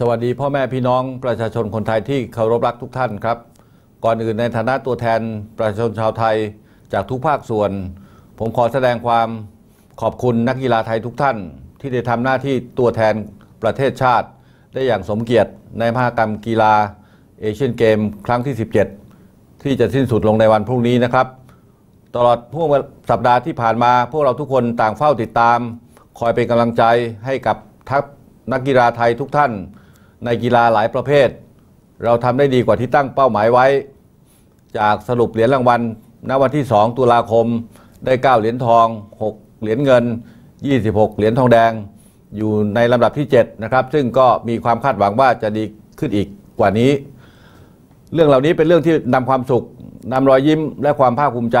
สวัสดีพ่อแม่พี่น้องประชาชนคนไทยที่เคารพรักทุกท่านครับ ก่อนอื่นในฐานะตัวแทนประชาชนชาวไทยจากทุกภาคส่วน ผมขอแสดงความขอบคุณนักกีฬาไทยทุกท่าน ที่ได้ทำหน้าที่ตัวแทนประเทศชาติ ได้อย่างสมเกียรติในมหกรรมกีฬาเอเชียนเกมครั้งที่ 17 ที่จะสิ้นสุดลงในวันพรุ่งนี้นะครับ ตลอดพวกสัปดาห์ที่ผ่านมา พวกเราทุกคนต่างเฝ้าติดตาม คอยเป็นกำลังใจให้กับทัพนักกีฬาไทยทุกท่าน ในกีฬาหลายประเภท เราทำได้ดีกว่าที่ตั้งเป้าหมายไว้ จากสรุปเหรียญรางวัลณวันที่ 2 ตุลาคม ได้ 9 เหรียญทอง 6 เหรียญเงิน 26 เหรียญทองแดง อยู่ในลำดับที่ 7 นะครับ ซึ่งก็มีความคาดหวังว่าจะดีขึ้นอีกกว่านี้ เรื่องเหล่านี้เป็นเรื่องที่นำความสุขนำรอยยิ้มและความภาคภูมิใจ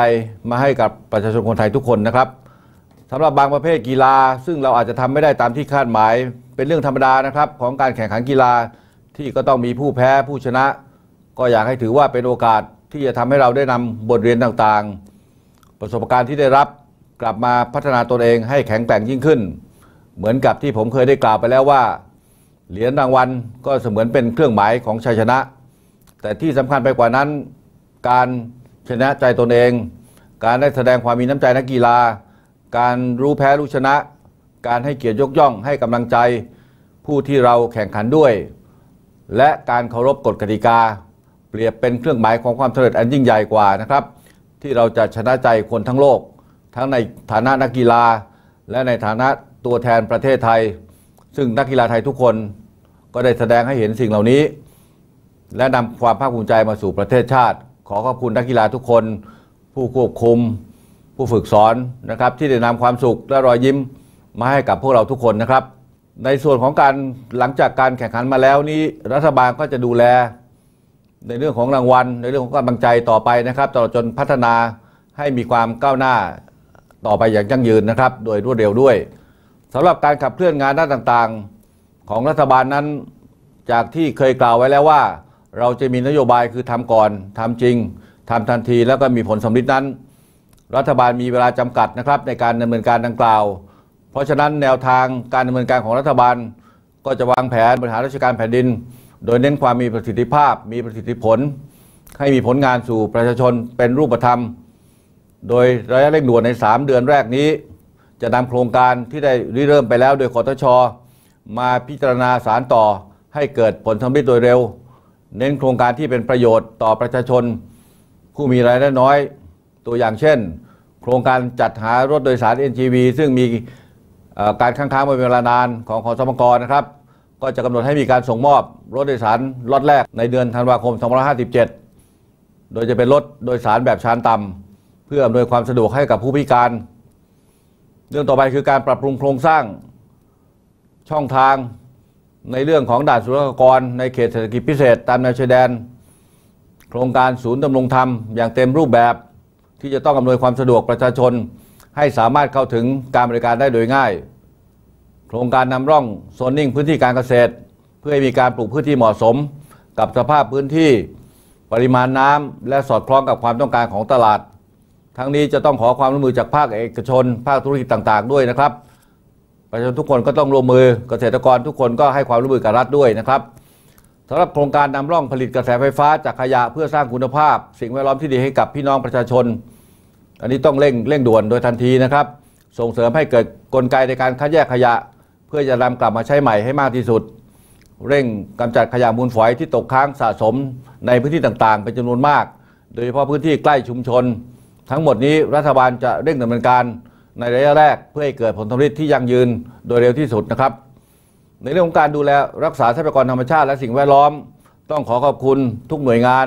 มาให้กับประชาชนคนไทยทุกคนนะครับ สำหรับบางประเภทกีฬา ซึ่งเราอาจจะทำไม่ได้ตามที่คาดหมาย เป็นเรื่องธรรมดานะครับของการแข่งขันกีฬาที่ก็ต้องมีผู้แพ้ผู้ชนะ ก็อยากให้ถือว่าเป็นโอกาสที่จะทำให้เราได้นำบทเรียนต่างๆ ประสบการณ์ที่ได้รับกลับมาพัฒนาตนเองให้แข็งแกร่งยิ่งขึ้น เหมือนกับที่ผมเคยได้กล่าวไปแล้วว่า เหรียญรางวัลก็เสมือนเป็นเครื่องหมายของชัยชนะ แต่ที่สำคัญไปกว่านั้น การชนะใจตนเอง การได้แสดงความมีน้ำใจนักกีฬา การรู้แพ้รู้ชนะ การให้เกียรติยกย่อง ให้กำลังใจผู้ที่เราแข่งขันด้วย และการเคารพกฎกติกา เปรียบเป็นเครื่องหมายของความสำเร็จอันยิ่งใหญ่กว่านะครับ ที่เราจะชนะใจคนทั้งโลก ทั้งในฐานะนักกีฬา และในฐานะตัวแทนประเทศไทย ซึ่งนักกีฬาไทยทุกคนก็ได้แสดงให้เห็นสิ่งเหล่านี้ และนำความภาคภูมิใจมาสู่ประเทศชาติ ขอขอบคุณนักกีฬาทุกคน ผู้ควบคุม ผู้ฝึกสอนนะครับที่ได้นำความสุขและรอยยิ้มมาให้กับพวกเราทุกคนนะครับ ในส่วนของการหลังจากการแข่งขันมาแล้วนี้รัฐบาลก็จะดูแล ในเรื่องของรางวัล ในเรื่องของกำลังใจต่อไปนะครับตลอดจนพัฒนาให้มีความก้าวหน้าต่อไปอย่างยั่งยืนนะครับ โดยรวดเร็วด้วยสำหรับการขับเคลื่อนงานด้านต่างๆ ของรัฐบาลนั้น จากที่เคยกล่าวไว้แล้วว่า เราจะมีนโยบายคือทำก่อนทำจริงทำทันทีแล้วก็มีผลสำลิดนั้น รัฐบาลมีเวลาจำกัดนะครับในการดำเนินการดังกล่าว เพราะฉะนั้นแนวทางการดำเนินการของรัฐบาล ก็จะวางแผนบริหารราชการแผ่นดิน โดยเน้นความมีประสิทธิภาพ มีประสิทธิผล ให้มีผลงานสู่ประชาชนเป็นรูปธรรม โดยระยะเร่งด่วนใน 3 เดือนแรกนี้ จะนำโครงการที่ได้ริเริ่มไปแล้วโดยคอทช มาพิจารณาสารต่อให้เกิดผลสำเร็จโดยเร็ว เน้นโครงการที่เป็นประโยชน์ต่อประชาชน ผู้มีรายได้น้อย ตัวอย่างเช่น โครงการจัดหารถโดยสาร NGV ซึ่งมีการค้างค้างมาเป็นเวลานานของขอสมกรนะครับ ก็จะกำหนดให้มีการส่งมอบรถโดยสารล็อตแรกในเดือนธันวาคม 2557 โดยจะเป็นรถโดยสารแบบชานต่ำเพื่ออำนวยความสะดวกให้กับผู้พิการ เรื่องต่อไปคือการปรับปรุงโครงสร้างช่องทางในเรื่องของด่านสุรกรในเขตเศรษฐกิจพิเศษตามแนวชายแดน โครงการศูนย์ดำรงธรรมอย่างเต็มรูปแบบ ที่จะต้องอำนวยความสะดวกประชาชน ให้สามารถเข้าถึงการบริการได้โดยง่าย โครงการนำร่องโซนนิ่งพื้นที่การเกษตร เพื่อให้มีการปลูกพืชที่เหมาะสม กับสภาพพื้นที่ ปริมาณน้ำและสอดคล้องกับความต้องการของตลาด ทั้งนี้จะต้องขอความร่วมมือจากภาคเอกชน ภาคธุรกิจต่าง ๆ ด้วยนะครับประชาชนทุกคนก็ต้องร่วมมือเกษตรกรทุกคนก็ให้ความร่วมมือกับรัฐด้วยนะครับ สำหรับโครงการนำร่องผลิตกระแสไฟฟ้าจากขยะเพื่อสร้างคุณภาพ สิ่งแวดล้อมที่ดีให้กับพี่น้องประชาชน อันนี้ต้องเร่งเร่งด่วนโดยทันทีนะครับ ส่งเสริมให้เกิดกลไกในการคัดแยกขยะ เพื่อจะนำกลับมาใช้ใหม่ให้มากที่สุด เร่งกำจัดขยะมูลฝอยที่ตกค้างสะสมในพื้นที่ต่างๆเป็นจำนวนมาก โดยเฉพาะพื้นที่ใกล้ชุมชน ทั้งหมดนี้รัฐบาลจะเร่งดำเนินการในระยะแรกเพื่อให้เกิดผลสำเร็จที่ยั่งยืนโดยเร็วที่สุดนะครับ ในเรื่องของการดูแลรักษาทรัพยากรธรรมชาติและสิ่งแวดล้อม ต้องขอขอบคุณทุกหน่วยงาน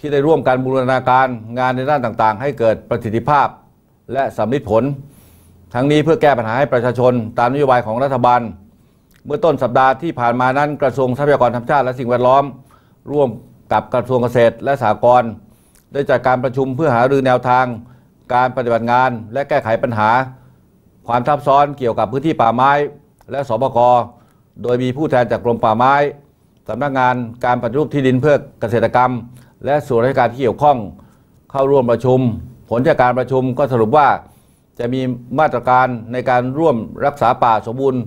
ที่ได้ร่วมกันบูรณาการงานในด้านต่างๆ ให้เกิดประสิทธิภาพและสำลิดผล ทั้งนี้เพื่อแก้ปัญหาให้ประชาชน ตามนโยบายของรัฐบาล เมื่อต้นสัปดาห์ที่ผ่านมานั้นกระทรวงทรัพยากรธรรมชาติและสิ่งแวดล้อม ร่วมกับกระทรวงเกษตรและสหกรณ์ได้จัดการประชุมเพื่อหารือแนวทาง การปฏิบัติงาน และแก้ไขปัญหา ความทับซ้อนเกี่ยวกับพื้นที่ป่าไม้ และสปก โดยมีผู้แทนจากกรมป่าไม้สำนักงานการปฏิรูปที่ดินเพื่อเกษตรกรรม และส่วนราชการที่เกี่ยวข้องเข้าร่วมประชุม ผลจากการประชุมก็สรุปว่าจะมีมาตรการในการร่วมรักษาป่าสมบูรณ์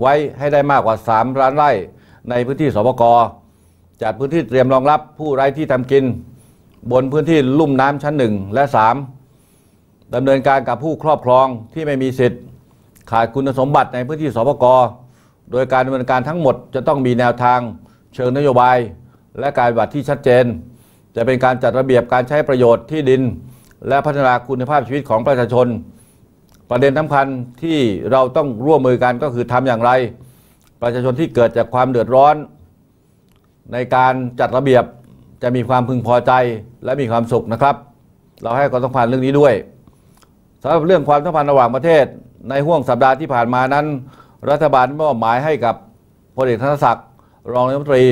ไว้ให้ได้มากกว่า 3 ล้านไร่ ในพื้นที่สปกจัดพื้นที่เตรียมรองรับผู้ไร้ที่ทำกิน บนพื้นที่ลุ่มน้ำชั้นหนึ่งและสามดำเนินการกับผู้ครอบครองที่ไม่มีสิทธิ์ ขาดคุณสมบัติในพื้นที่สปกร โดยการดำเนินการทั้งหมดจะต้องมีแนวทาง เชิงนโยบาย และการปฏิบัติที่ชัดเจน จะเป็นการจัดระเบียบการใช้ประโยชน์ที่ดิน และพัฒนาคุณภาพชีวิตของประชาชน ประเด็นสำคัญที่เราต้องร่วมมือกันก็คือทำอย่างไร ประชาชนที่เกิดจากความเดือดร้อน ในการจัดระเบียบจะมีความพึงพอใจและมีความสุขนะครับ เราให้ความสำคัญเรื่องนี้ด้วยสำหรับเรื่องความสัมพันธ์ระหว่างประเทศในห่วงสัปดาห์ที่ผ่านมานั้น รัฐบาลมอบหมายให้กับพลเอกธนศักดิ์รองนายกรัฐมนตรี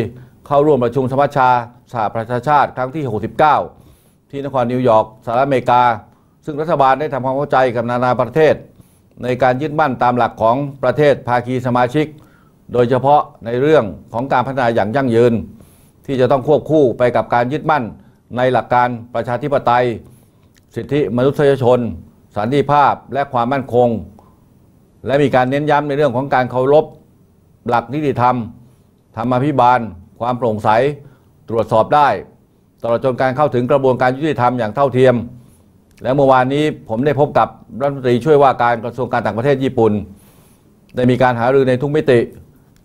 เข้าร่วมประชุมสมัชชาสหประชาชาติครั้งที่ 69 ที่นครนิวยอร์กสหรัฐอเมริกา ซึ่งรัฐบาลได้ทำความเข้าใจกับนานาประเทศ ในการยึดมั่นตามหลักของประเทศภาคีสมาชิก โดยเฉพาะในเรื่องของการพัฒนาอย่างยั่งยืน ที่จะต้องควบคู่ไปกับการยึดมั่นในหลักการประชาธิปไตย สิทธิมนุษยชน สันติภาพและความมั่นคง และมีการเน้นย้ำในเรื่องของการเคารพหลักนิติธรรม ธรรมาภิบาล ความโปร่งใส ตรวจสอบได้ ตลอดจนการเข้าถึงกระบวนการยุติธรรมอย่างเท่าเทียม และเมื่อวานนี้ผมได้พบกับรัฐมนตรีช่วยว่าการกระทรวงการต่างประเทศญี่ปุ่น ได้มีการหารือในทุกมิติ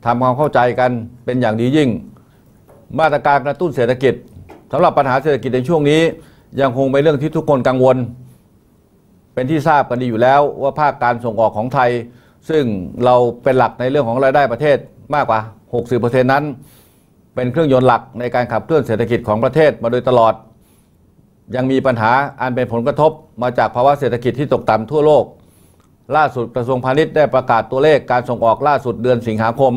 ทำความเข้าใจกันเป็นอย่างดียิ่ง มาตรการกระตุ้นเศรษฐกิจสำหรับปัญหาเศรษฐกิจในช่วงนี้ ยังคงเป็นเรื่องที่ทุกคนกังวล เป็นที่ทราบกันดีอยู่แล้วว่าภาคการส่งออกของไทย ซึ่งเราเป็นหลักในเรื่องของรายได้ประเทศมากกว่า 60%นั้น เป็นเครื่องยนต์หลักในการขับเคลื่อนเศรษฐกิจของประเทศมาโดยตลอด ยังมีปัญหาอันเป็นผลกระทบมาจากภาวะเศรษฐกิจที่ตกต่ำทั่วโลก ล่าสุดกระทรวงพาณิชย์ได้ประกาศตัวเลขการส่งออกล่าสุดเดือนสิงหาคม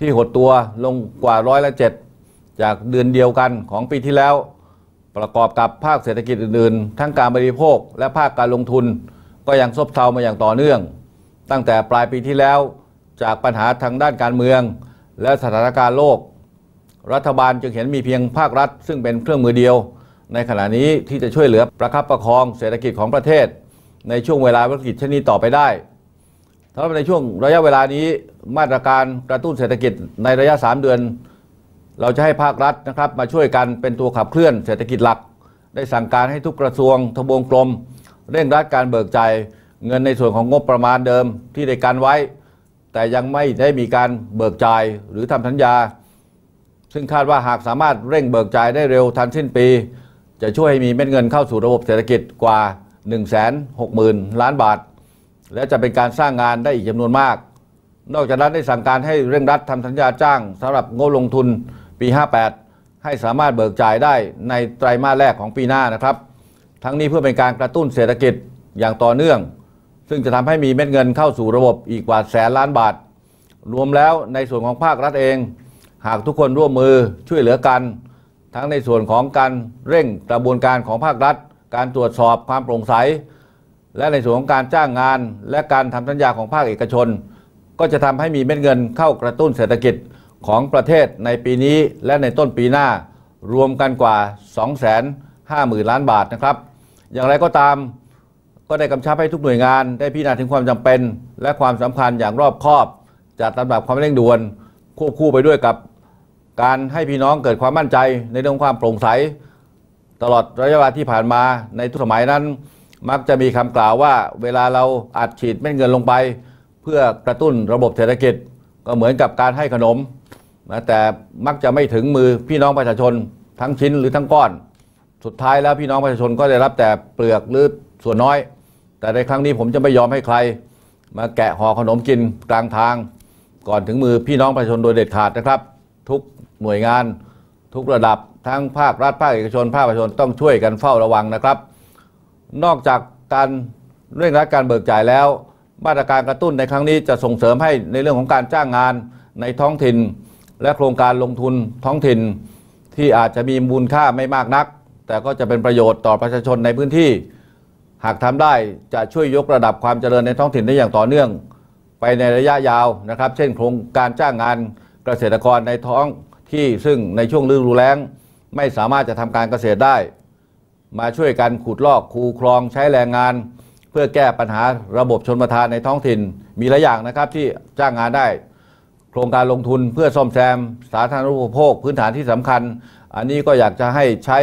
ที่หดตัวลงกว่าร้อยละเจ็ดจากเดือนเดียวกันของปีที่แล้ว ประกอบกับภาคเศรษฐกิจอื่นๆ ทั้งการบริโภคและภาคการลงทุน ก็ยังซบเซามาอย่างต่อเนื่อง ตั้งแต่ปลายปีที่แล้วจากปัญหาทางด้านการเมือง และสถานการณ์โลก รัฐบาลจึงเห็นมีเพียงภาครัฐ ซึ่งเป็นเครื่องมือเดียว ในขณะนี้ที่จะช่วยเหลือประคับประคองเศรษฐกิจของประเทศ ในช่วงเวลาวิกฤตเช่นนี้ต่อไปได้สำหรับในช่วงระยะเวลานี้มาตรการกระตุ้นเศรษฐกิจในระยะ 3 เดือน เราจะให้ภาครัฐนะครับมาช่วยกันเป็นตัวขับเคลื่อนเศรษฐกิจหลัก ได้สั่งการให้ทุกกระทรวงทบวงกลม เร่งรัดการเบิกจ่ายเงินในส่วนของงบประมาณเดิมที่ได้การไว้ แต่ยังไม่ได้มีการเบิกจ่ายหรือทำสัญญา ซึ่งคาดว่าหากสามารถเร่งเบิกจ่ายได้เร็วทันสิ้นปี จะช่วยให้มีเม็ดเงินเข้าสู่ระบบเศรษฐกิจกว่า 160,000 ล้านบาท และจะเป็นการสร้างงานได้อีกจำนวนมาก นอกจากนั้นได้สั่งการให้เร่งรัดทำสัญญาจ้างสำหรับงบลงทุน 58 ให้สามารถเบิกจ่ายได้ในไตรมาสแรกของปีหน้านะครับ ทั้งนี้เพื่อเป็นการกระตุ้นเศรษฐกิจอย่างต่อเนื่อง ซึ่งจะทำให้มีเม็ดเงินเข้าสู่ระบบอีกกว่าแสนล้านบาท รวมแล้วในส่วนของภาครัฐเอง หากทุกคนร่วมมือช่วยเหลือกัน ทั้งในส่วนของการเร่งกระบวนการของภาครัฐ การตรวจสอบความโปร่งใส และในส่วนของการจ้างงาน และการทำสัญญาของภาคเอกชน ก็จะทำให้มีเม็ดเงินเข้ากระตุ้นเศรษฐกิจ ของประเทศในปีนี้และในต้นปีหน้ารวมกันกว่า 250,000 ล้านบาทนะครับ อย่างไรก็ตามก็ได้กำชับให้ทุกหน่วยงานได้พิจารณาถึงความจำเป็น และความสำคัญอย่างรอบคอบ จัดลำดับความเร่งด่วน ควบคู่ไปด้วยกับการให้พี่น้องเกิดความมั่นใจในเรื่องความโปร่งใส ตลอดระยะเวลาที่ผ่านมาในทุกสมัยนั้น มักจะมีคำกล่าวว่า เวลาเราอัดฉีดเม็ดเงินลงไป เพื่อกระตุ้นระบบเศรษฐกิจ ก็เหมือนกับการให้ขนม นะแต่มักจะไม่ถึงมือพี่น้องประชาชนทั้งชิ้นหรือทั้งก้อน สุดท้ายแล้วพี่น้องประชาชนก็ได้รับแต่เปลือกหรือส่วนน้อย แต่ในครั้งนี้ผมจะไม่ยอมให้ใคร มาแกะห่อขนมกินกลางทาง ก่อนถึงมือพี่น้องประชาชนโดยเด็ดขาดนะครับ ทุกหน่วยงาน ทุกระดับทั้งภาครัฐภาคเอกชนภาคประชาชนต้องช่วยกันเฝ้าระวังนะครับ นอกจากการเร่งรัดการเบิกจ่ายแล้ว มาตรการกระตุ้นในครั้งนี้จะส่งเสริมให้ในเรื่องของการจ้างงานในท้องถิ่น และโครงการลงทุนท้องถิ่นที่อาจจะมีมูลค่าไม่มากนัก แต่ก็จะเป็นประโยชน์ต่อประชาชนในพื้นที่ หากทำได้จะช่วยยกระดับความเจริญในท้องถิ่นได้อย่างต่อเนื่อง ไปในระยะยาวนะครับ เช่น โครงการจ้างงานเกษตรกรในท้องที่ซึ่งในช่วงฤดูแล้ง ไม่สามารถจะทำการเกษตรได้ มาช่วยกันขุดลอกคูคลองใช้แรงงาน เพื่อแก้ปัญหาระบบชนประทานในท้องถิ่น มีหลายอย่างนะครับที่จ้างงานได้ โครงการลงทุนเพื่อซ่อมแซม สาธารณูปโภคพื้นฐานที่สำคัญ อันนี้ก็อยากจะให้ใช้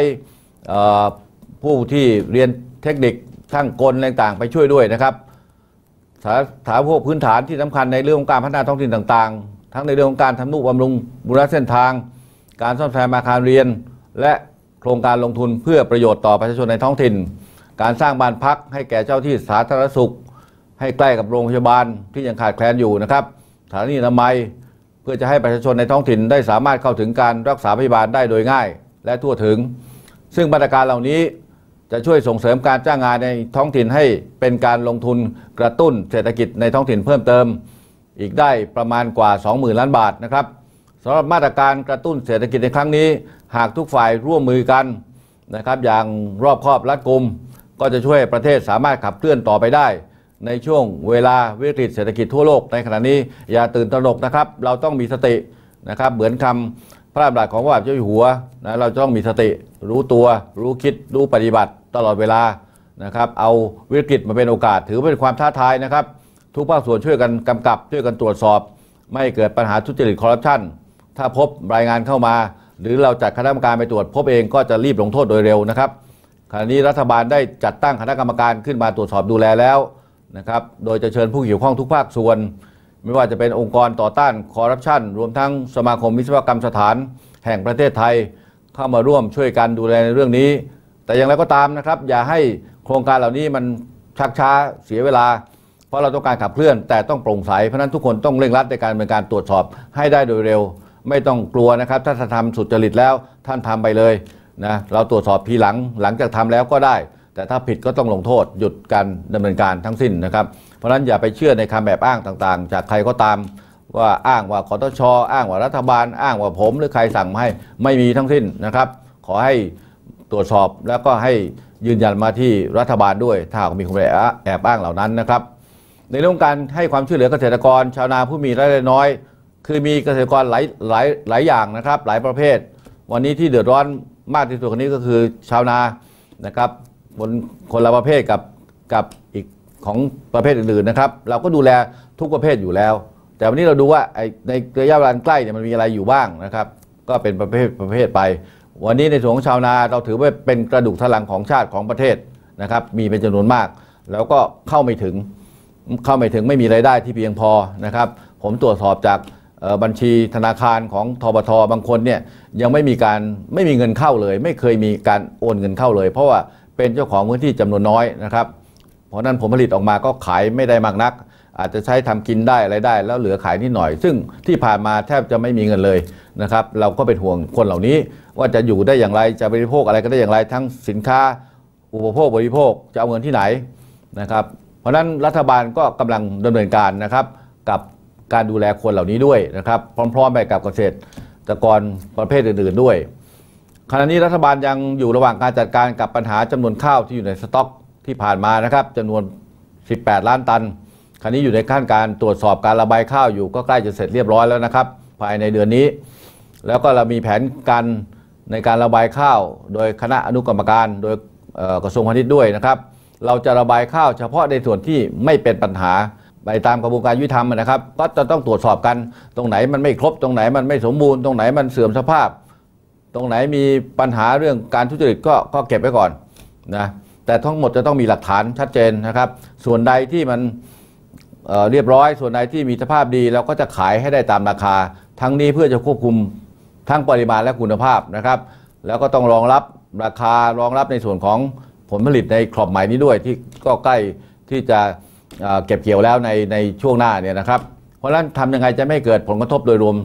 ผู้ที่เรียนเทคนิคช่างกลต่างๆ ไปช่วยด้วยนะครับสาธารณูปโภคพื้นฐานที่สำคัญในเรื่องของการพัฒนาท้องถิ่นต่างๆ ทั้งในเรื่องของการทำนุบำรุงบูรณะเส้นทาง การซ่อมแซมอาคารเรียน และโครงการลงทุนเพื่อประโยชน์ต่อประชาชนในท้องถิ่น การสร้างบ้านพักให้แก่เจ้าที่สาธารณสุข ให้ใกล้กับโรงพยาบาลที่ยังขาดแคลนอยู่นะครับสถานีอนามัย เพื่อจะให้ประชาชนในท้องถิ่นได้สามารถเข้าถึงการรักษาพยาบาลได้โดยง่าย และทั่วถึง ซึ่งมาตรการเหล่านี้จะช่วยส่งเสริมการจ้างงานในท้องถิ่นให้เป็นการลงทุนกระตุ้นเศรษฐกิจในท้องถิ่นเพิ่มเติม อีกได้ประมาณกว่า 20,000 ล้านบาทนะครับสำหรับมาตรการกระตุ้นเศรษฐกิจในครั้งนี้ หากทุกฝ่ายร่วมมือกันนะครับ อย่างรอบคอบรัดกุม ก็จะช่วยประเทศสามารถขับเคลื่อนต่อไปได้ ในช่วงเวลาวิกฤตเศรษฐกิจทั่วโลกในขณะนี้อย่าตื่นตระหนกนะครับ เราต้องมีสตินะครับเหมือนคำพระราชบัญญัติของพระบาทเจ้าอยู่หัวนะเราจะต้องมีสติรู้ตัว รู้คิดรู้ปฏิบัติตลอดเวลานะครับ เอาวิกฤตมาเป็นโอกาส ถือเป็นความท้าทายนะครับ ทุกภาคส่วนช่วยกันกำกับช่วยกันตรวจสอบ ไม่เกิดปัญหาทุจริตคอร์รัปชันถ้าพบรายงานเข้ามา หรือเราจัดคณะกรรมการไปตรวจ พบเองก็จะรีบลงโทษโดยเร็วนะครับขณะนี้รัฐบาลได้จัดตั้งคณะกรรมการขึ้นมาตรวจสอบดูแลแล้ว นะครับ โดยจะเชิญผู้เกี่ยวข้องทุกภาคส่วน ไม่ว่าจะเป็นองค์กรต่อต้านคอร์รัปชันรวมทั้งสมาคมวิศวกรรมสถาน แห่งประเทศไทย เข้ามาร่วมช่วยกันดูแลในเรื่องนี้ แต่อย่างไรก็ตามนะครับ อย่าให้โครงการเหล่านี้มันชักช้าเสียเวลา เพราะเราต้องการขับเคลื่อน แต่ต้องโปร่งใสเพราะนั้นทุกคนต้องเร่งรัดในการดำเนินการตรวจสอบให้ได้โดยเร็ว ไม่ต้องกลัวนะครับ ถ้าท่านทำสุจริตแล้วท่านทำไปเลยนะเราตรวจสอบทีหลังหลังจากทำแล้วก็ได้ แต่ถ้าผิดก็ต้องลงโทษหยุดการดำเนินการทั้งสิ้นนะครับ เพราะฉะนั้นอย่าไปเชื่อในคำแบบอ้างต่างๆ จากใครก็ตามว่าอ้างว่าคอตชอ้างว่ารัฐบาล อ้างว่าผมหรือใครสั่งมาให้ไม่มีทั้งสิ้นนะครับ ขอให้ตรวจสอบแล้วก็ให้ยืนยันมาที่รัฐบาลด้วย ถ้าหากมีคนแอบอ้างเหล่านั้นนะครับ ในเรื่องการให้ความช่วยเหลือเกษตรกร ชาวนาผู้มีรายได้น้อย คือมีเกษตรกรหลายหลายหลายอย่างนะครับ หลายประเภท วันนี้ที่เดือดร้อนมากที่สุดคนนี้ก็คือชาวนานะครับ คนคนละประเภทกับกับอีกของประเภทอื่นๆนะครับ เราก็ดูแลทุกประเภทอยู่แล้ว แต่วันนี้เราดูว่าในระยะเวลาใกล้เนี่ยมันมีอะไรอยู่บ้างนะครับ ก็เป็นประเภทประเภทไป วันนี้ในส่วนของชาวนาเราถือว่าเป็นกระดูกสันหลังของชาติของประเทศนะครับ มีเป็นจำนวนมาก แล้วก็เข้าไม่ถึงเข้าไม่ถึงไม่มีไรายได้ที่เพียงพอนะครับ ผมตรวจสอบจากบัญชีธนาคารของทบทบางคนเนี่ยยังไม่มีการไม่มีเงินเข้าเลย ไม่เคยมีการโอนเงินเข้าเลย เพราะว่า เป็นเจ้าของพื้นที่จำนวนน้อยนะครับ เพราะนั้นผลผลิตออกมาก็ขายไม่ได้มากนัก อาจจะใช้ทำกินได้อะไรได้ แล้วเหลือขายนิดหน่อย ซึ่งที่ผ่านมาแทบจะไม่มีเงินเลยนะครับ เราก็เป็นห่วงคนเหล่านี้ ว่าจะอยู่ได้อย่างไรจะบริโภคอะไรก็ได้อย่างไร ทั้งสินค้าอุปโภคบริโภคจะเอาเงินที่ไหนนะครับ เพราะฉะนั้นรัฐบาลก็กำลังดำเนินการนะครับ กับการดูแลคนเหล่านี้ด้วยนะครับ พร้อมๆไปกับเกษตรกรประเภทอื่น ๆด้วย ขณะนี้รัฐบาลยังอยู่ระหว่างการจัดการกับปัญหาจำนวนข้าวที่อยู่ในสต็อกที่ผ่านมานะครับจำนวน 18 ล้านตันคราวนี้อยู่ในขั้นการตรวจสอบการระบายข้าวอยู่ก็ใกล้จะเสร็จเรียบร้อยแล้วนะครับ ภายในเดือนนี้ แล้วก็เรามีแผนการในการระบายข้าว โดยคณะอนุกรรมการ โดยกระทรวงพาณิชย์ด้วยนะครับ เราจะระบายข้าวเฉพาะในส่วนที่ไม่เป็นปัญหาไปตามกระบวนการยุติธรรมนะครับ ก็จะต้องตรวจสอบกันตรงไหนมันไม่ครบตรงไหนมันไม่สมบูรณ์ตรงไหนมันเสื่อมสภาพ ตรงไหนมีปัญหาเรื่องการทุจริตก็ก็เก็บไว้ก่อนนะแต่ทั้งหมดจะต้องมีหลักฐานชัดเจนนะครับ ส่วนใดที่มันเเรียบร้อย ส่วนใดที่มีสภาพดีเราก็จะขายให้ได้ตามราคา ทั้งนี้เพื่อจะควบคุมทั้งปริมาณและคุณภาพนะครับ แล้วก็ต้องรองรับราคารองรับในส่วนของผลผลิตในครอบใหม่นี้ด้วยที่ก็ใกล้ที่จะเเก็บเกี่ยวแล้วในในช่วงหน้าเนี่ยนะครับ เพราะฉะนั้นทำยังไงจะไม่เกิดผลกระทบโดยรวม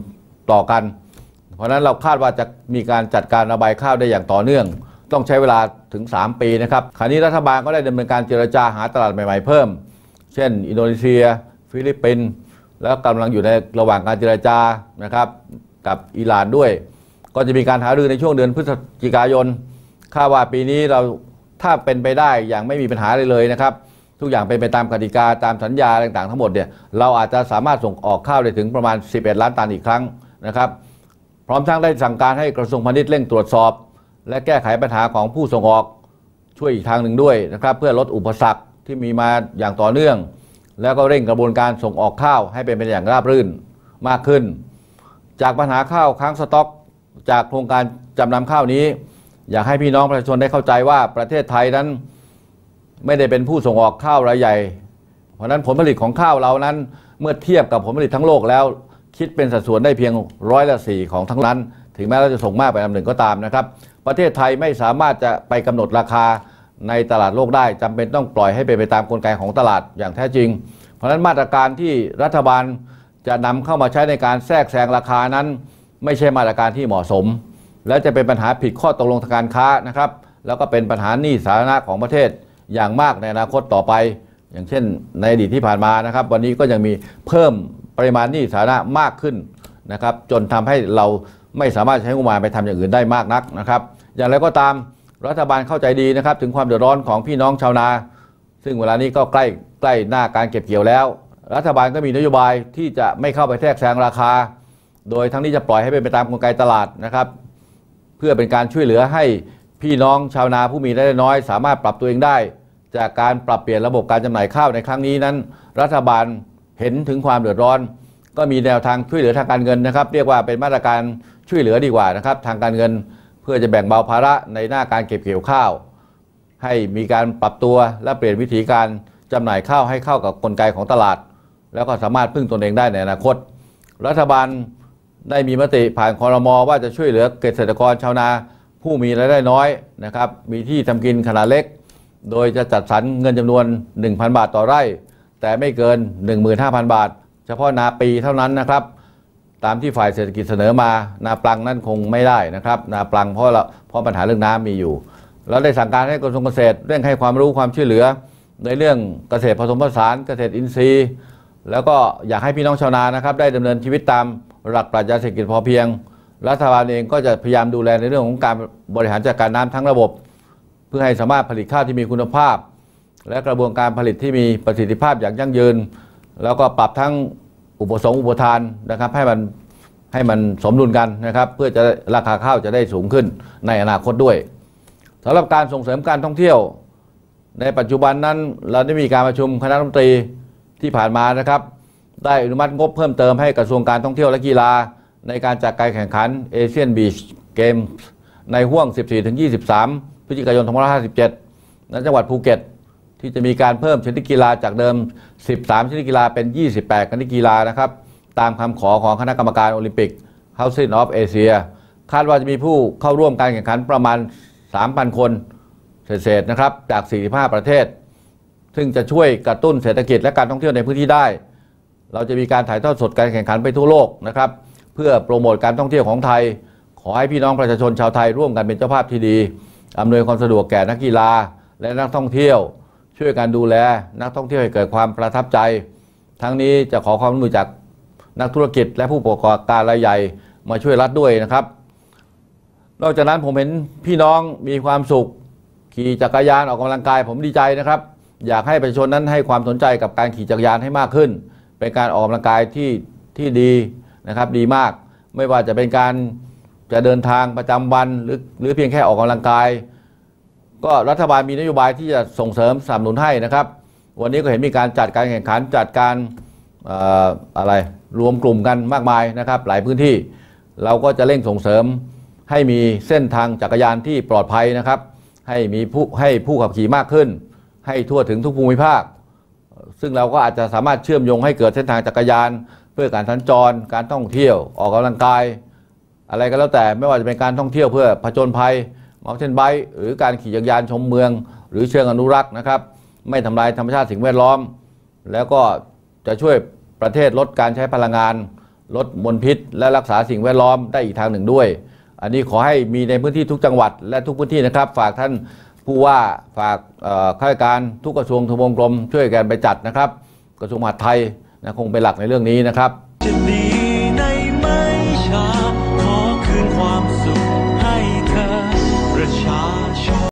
ต่อกัน เพราะนั้นเราคาดว่าจะมีการจัดการระบายข้าวได้อย่างต่อเนื่อง ต้องใช้เวลาถึง 3 ปีนะครับคราวนี้รัฐบาลก็ได้ดำเนินการเจรจาหาตลาดใหม่ ๆ เพิ่ม เช่น อินโดนีเซีย ฟิลิปปินส์แล้วกำลังอยู่ในระหว่างการเจรจานะครับกับอิหร่านด้วย ก็จะมีการหารือในช่วงเดือนพฤศจิกายนคาดว่าปีนี้เราถ้าเป็นไปได้อย่างไม่มีปัญหาเลยเลยนะครับ ทุกอย่างเป็นไปตามกติกาตามสัญญาต่างๆ ทั้งหมดเนี่ยเราอาจจะสามารถส่งออกข้าวได้ถึงประมาณ 11 ล้านตันอีกครั้งนะครับ พร้อมทั้งได้สั่งการให้กระทรวงพาณิชย์เร่งตรวจสอบ และแก้ไขปัญหาของผู้ส่งออกช่วยอีกทางหนึ่งด้วยนะครับ เพื่อลดอุปสรรคที่มีมาอย่างต่อเนื่อง แล้วก็เร่งกระบวนการส่งออกข้าวให้เป็นไปอย่างราบรื่นมากขึ้น จากปัญหาข้าวค้างสต็อก จากโครงการจำนำข้าวนี้ อยากให้พี่น้องประชาชนได้เข้าใจว่าประเทศไทยนั้นไม่ได้เป็นผู้ส่งออกข้าวรายใหญ่ เพราะนั้นผลผลิตของข้าวเรานั้นเมื่อเทียบกับผลผลิตทั้งโลกแล้ว คิดเป็นสัดส่วนได้เพียงร้อยละสี่ของทั้งนั้น ถึงแม้เราจะส่งมากไปอันหนึ่งก็ตามนะครับ ประเทศไทยไม่สามารถจะไปกำหนดราคาในตลาดโลกได้จำเป็นต้องปล่อยให้เป็นไปตามกลไกของตลาดอย่างแท้จริง เพราะฉะนั้นมาตรการที่รัฐบาลจะนำเข้ามาใช้ในการแทรกแซงราคานั้น ไม่ใช่มาตรการที่เหมาะสม และจะเป็นปัญหาผิดข้อตกลงทางการค้านะครับ แล้วก็เป็นปัญหาหนี้สาธารณะของประเทศอย่างมากในอนาคตต่อไป อย่างเช่น ในอดีตที่ผ่านมานะครับ วันนี้ก็ยังมีเพิ่ม ปริมาณหนี้สาธารณะมากขึ้นนะครับจนทำให้เราไม่สามารถใช้งบประมาณไปทำอย่างอื่นได้มากนักนะครับ อย่างไรก็ตามรัฐบาลเข้าใจดีนะครับ ถึงความเดือดร้อนของพี่น้องชาวนา ซึ่งเวลานี้ก็ใกล้ใกล้หน้าการเก็บเกี่ยวแล้ว รัฐบาลก็มีนโยบายที่จะไม่เข้าไปแทรกแซงราคา โดยทั้งนี้จะปล่อยให้เป็นไปตามกลไกตลาดนะครับ เพื่อเป็นการช่วยเหลือให้พี่น้องชาวนาผู้มีรายได้น้อย สามารถปรับตัวเองได้ จากการปรับเปลี่ยนระบบการจำหน่ายข้าวในครั้งนี้นั้น รัฐบาล เห็นถึงความเดือดร้อน ก็มีแนวทางช่วยเหลือทางการเงินนะครับ เรียกว่าเป็นมาตรการช่วยเหลือดีกว่านะครับ ทางการเงินเพื่อจะแบ่งเบาภาระในหน้าการเก็บเกี่ยวข้าว ให้มีการปรับตัวและเปลี่ยนวิธีการจำหน่ายข้าวให้เข้ากับกลไกของตลาด แล้วก็สามารถพึ่งตนเองได้ในอนาคต รัฐบาลได้มีมติผ่านคอรมอว่าจะช่วยเหลือเกษตรกรชาวนาผู้มีรายได้น้อยนะครับ มีที่ทำกินขนาดเล็ก โดยจะจัดสรรเงินจำนวน 1,000 บาทต่อไร่ แต่ไม่เกิน 15,000 บาท เฉพาะนาปีเท่านั้นนะครับ ตามที่ฝ่ายเศรษฐกิจเสนอมานาปลังนั่นคงไม่ได้นะครับนาปลังเพราะเราเพราะปัญหาเรื่องน้ำมีอยู่เราได้สั่งการให้กระทรวงเกษตรเร่งให้ความรู้ความช่วยเหลือ ในเรื่องเกษตรผสมผสานเกษตรอินทรีย์ แล้วก็อยากให้พี่น้องชาวนานะครับ ได้ดำเนินชีวิตตามหลักปรัชญาเศรษฐกิจพอเพียง รัฐบาลเองก็จะพยายามดูแลในเรื่องของการบริหารจัดการน้ำทั้งระบบ เพื่อให้สามารถผลิตข้าวที่มีคุณภาพ และกระบวนการผลิตที่มีประสิทธิภาพอย่างยั่งยืน แล้วก็ปรับทั้งอุปสงค์อุปทานนะครับ ให้มันให้มันสมดุลกันนะครับ เพื่อจะราคาข้าวจะได้สูงขึ้นในอนาคตด้วยสำหรับการส่งเสริมการท่องเที่ยว ในปัจจุบันนั้นเราได้มีการประชุมคณะรัฐมนตรีที่ผ่านมานะครับ ได้อนุมัติงบเพิ่มเติมให้กระทรวงการท่องเที่ยวและกีฬา ในการจัดการแข่งขันเอเชียนบีชเกมในห่วง 14-23 พฤศจิกายน 2557ณจังหวัดภูเก็ต ที่จะมีการเพิ่มชนิดกีฬาจากเดิม 13 ชนิดกีฬาเป็น 28 ชนิดกีฬานะครับ ตามคำขอของคณะกรรมการโอลิมปิก Council of Asia คาดว่าจะมีผู้เข้าร่วมการแข่งขันประมาณ 3,000 คนเศษๆนะครับ จาก 45 ประเทศ ซึ่งจะช่วยกระตุ้นเศรษฐกิจและการท่องเที่ยวในพื้นที่ได้ เราจะมีการถ่ายทอดสดการแข่งขันไปทั่วโลกนะครับ เพื่อโปรโมทการท่องเที่ยวของไทย ขอให้พี่น้องประชาชนชาวไทยร่วมกันเป็นเจ้าภาพที่ดีอำนวยความสะดวกแก่นักกีฬาและนักท่องเที่ยว ช่วยกันดูแลนักท่องเที่ยวให้เกิดความประทับใจ ทั้งนี้จะขอความร่วมมือจากนักธุรกิจและผู้ประกอบการรายใหญ่มาช่วยรัฐด้วยนะครับ นอกจากนั้นผมเห็นพี่น้องมีความสุข ขี่จักรยานออกกำลังกาย ผมดีใจนะครับ อยากให้ประชาชนนั้นให้ความสนใจกับการขี่จักรยานให้มากขึ้น เป็นการออกกำลังกายที่ที่ดีนะครับดีมาก ไม่ว่าจะเป็นการจะเดินทางประจำวันหรือหรือเพียงแค่ออกกำลังกาย ก็รัฐบาลมีนโยบายที่จะส่งเสริมสนับสนุนให้นะครับ วันนี้ก็เห็นมีการจัดการแข่งขันจัดการอะไรรวมกลุ่มกันมากมายนะครับ หลายพื้นที่เราก็จะเร่งส่งเสริมให้มีเส้นทางจักรยานที่ปลอดภัยนะครับ ให้มีผู้ให้ผู้ขับขี่มากขึ้น ให้ทั่วถึงทุกภูมิภาค ซึ่งเราก็อาจจะสามารถเชื่อมโยงให้เกิดเส้นทางจักรยาน เพื่อการสัญจร การท่องเที่ยว ออกกำลังกาย อะไรก็แล้วแต่ไม่ว่าจะเป็นการท่องเที่ยวเพื่อผจญภัย มอเทนไบค์หรือการขี่จักรยานชมเมือง หรือเชิงอนุรักษ์นะครับ ไม่ทำลายธรรมชาติสิ่งแวดล้อม แล้วก็จะช่วยประเทศลดการใช้พลังงาน ลดมลพิษ และรักษาสิ่งแวดล้อมได้อีกทางหนึ่งด้วย อันนี้ขอให้มีในพื้นที่ทุกจังหวัด และทุกพื้นที่นะครับ ฝากท่านผู้ว่าฝากข้าราชการทุกกระทรวงทบวงกรมช่วยกันไปจัดนะครับ กระทรวงมหาดไทยนะคงเป็นหลักในเรื่องนี้นะครับ